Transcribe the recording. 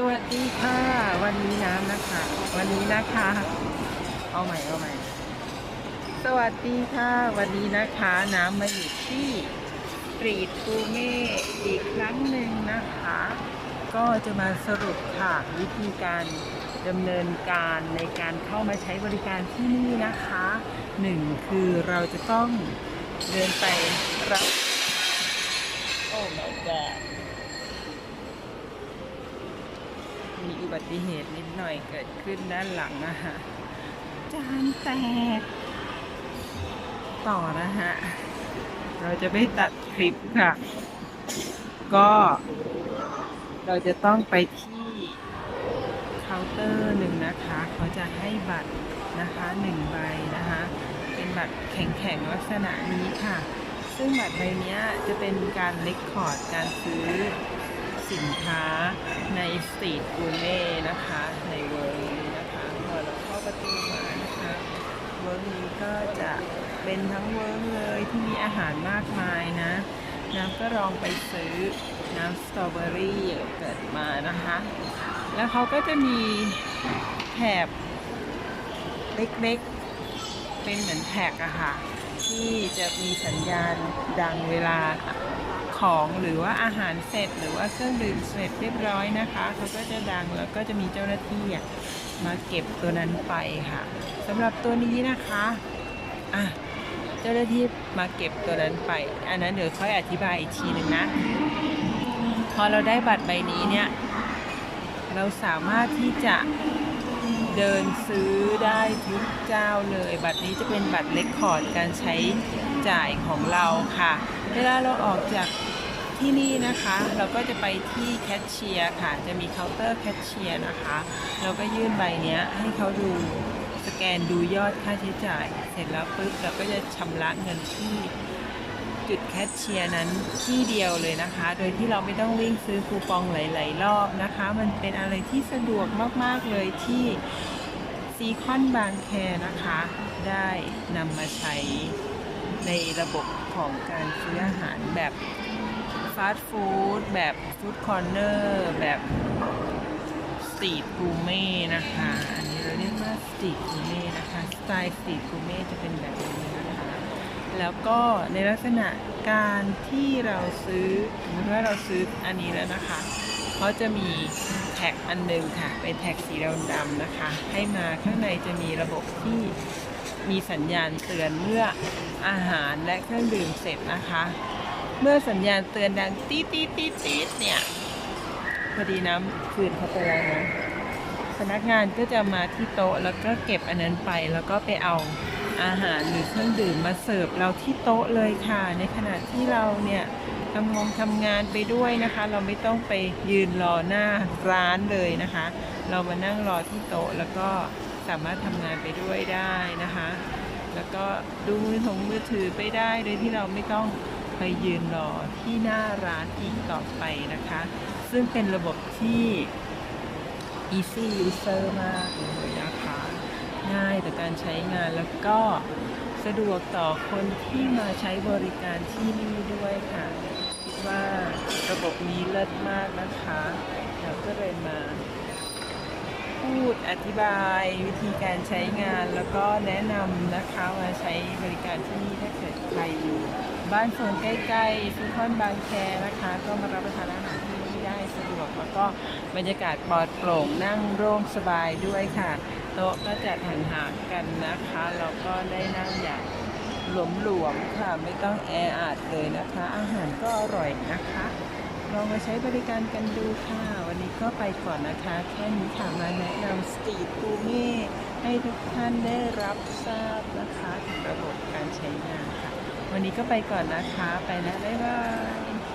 สวัสดีค่ะ วันนี้น้ำนะคะ วันนี้นะคะ เอาใหม่เอาใหม่ สวัสดีค่ะ วันนี้นะคะ น้ำมาอยู่ที่สตรีทกูเม่อีกครั้งหนึ่งนะคะ ก็จะมาสรุปค่ะวิธีการดำเนินการในการเข้ามาใช้บริการที่นี่นะคะหนึ่งคือเราจะต้องเดินไปรับโอ้ my god มีอุบัติเหตุนิดหน่อยเกิดขึ้นด้านหลังนะคะจานแตก ต่อนะฮะ เราจะไม่ตัดคลิปค่ะ ก็เราจะต้องไปที่เคาน์เตอร์หนึ่งนะคะ เขาจะให้บัตรนะคะหนึ่งใบนะคะ เป็นบัตรแข็งๆลักษณะนี้ค่ะ ซึ่งบัตรใบนี้จะเป็นการเลคคอร์ดการซื้อ สินค้าในสตรีทกูเม่นะคะ ในเวิร์กนี้นะคะพอเราเข้าประตูมานะคะเวิร์กนี้ก็จะเป็นทั้งเวิร์กเลยที่มีอาหารมากมายนะน้ำก็ลองไปซื้อน้ำสตรอเบอรี่เกิดมานะคะ แล้วเขาก็จะมีแถบเล็กๆ เป็นเหมือนแท็กอะค่ะ ที่จะมีสัญญาณดังเวลาของหรือว่าอาหารเสร็จหรือว่าเครื่องดื่มเสร็จเรียบร้อยนะคะเขาก็จะดังแล้วก็จะมีเจ้าหน้าที่มาเก็บตัวนั้นไปค่ะสำหรับตัวนี้นะคะอะเจ้าหน้าที่มาเก็บตัวนั้นไป อันนั้นเดี๋ยวค่อยอธิบายอีกทีหนึ่งนะ พอเราได้บัตรใบนี้เนี่ยเราสามารถที่จะ เดินซื้อได้ทุกเจ้าเลย บัตรนี้จะเป็นบัตรเลคคอร์ดการใช้จ่ายของเราค่ะ เวลาเราออกจากที่นี่นะคะ เราก็จะไปที่แคชเชียร์ค่ะ จะมีเคาน์เตอร์แคชเชียร์นะคะ เราก็ยื่นใบนี้ให้เขาดูสแกนดูยอดค่าใช้จ่าย เสร็จแล้วปุ๊บเราก็จะชำระเงินที่ จุดแคชเชียร์นั้นที่เดียวเลยนะคะ โดยที่เราไม่ต้องวิ่งซื้อคูปองหลาย ๆ รอบนะคะ มันเป็นอะไรที่สะดวกมาก ๆ เลยที่ซีคอนบางแคนะคะ ได้นำมาใช้ในระบบของการซื้ออาหารแบบฟาสต์ฟู้ดแบบฟู้ดคอร์เนอร์แบบสตรีทกูเม่นะคะ อันนี้เราเรียกว่าสตรีทกูเม่นะคะ สไตล์สตรีทกูเม่จะเป็นแบบนี้นะคะ แล้วก็ในลักษณะการที่เราซื้อสมมติว่าเราซื้ออันนี้แล้วนะคะเขาจะมีแท็กอันหนึงค่ะ เป็นแท็กสีดำๆนะคะ ให้มาข้างในจะมีระบบที่มีสัญญาณเตือนเมื่ออาหารและเครื่องดื่มเสร็จนะคะ เมื่อสัญญาณเตือนดังตีตีตีตีเนี่ยพอดีน้ำคืนเขาไปแล้วนะพนักงานก็จะมาที่โต๊ะแล้วก็เก็บอันนั้นไปแล้วก็ไปเอา อาหารหรือเครื่องดื่มมาเสิร์ฟเราที่โต๊ะเลยค่ะ ในขณะที่เราเนี่ยทำงงทำงานไปด้วยนะคะ เราไม่ต้องไปยืนรอหน้าร้านเลยนะคะ เรามานั่งรอที่โต๊ะแล้วก็สามารถทำงานไปด้วยได้นะคะ แล้วก็ดูมือถงมือถือไปได้โดยที่เราไม่ต้องไปยืนรอที่หน้าร้านอีกต่อไปนะคะ ซึ่งเป็นระบบที่ easy user มากเลยนะคะ ง่ายต่อการใช้งานแล้วก็สะดวกต่อคนที่มาใช้บริการที่นี่ด้วยค่ะ คิดว่าระบบนี้เลิศมากนะคะเราก็เลยมาพูดอธิบายวิธีการใช้งานแล้วก็แนะนำนะคะมาใช้บริการที่นี่ถ้าเกิดใครอยู่ บ้านโซนใกล้ๆซีคอนบางแคนะคะ ก็มารับประทานอาหารที่ แล้วก็บรรยากาศปลอดโปร่งนั่งโล่งสบายด้วยค่ะ โต๊ะก็จะห่างๆกันนะคะแล้วก็ได้นั่งอย่างหลวมๆค่ะ ไม่ต้องแออัดเลยนะคะ อาหารก็อร่อยนะคะลองมาใช้บริการกันดูค่ะ วันนี้ก็ไปก่อนนะคะ แค่นี้ค่ะมาแนะนำสตรีทกูเม่ให้ทุกท่านได้รับทราบนะคะถึงระบบการใช้งานค่ะ วันนี้ก็ไปก่อนนะคะ ไปแล้วบ๊ายบาย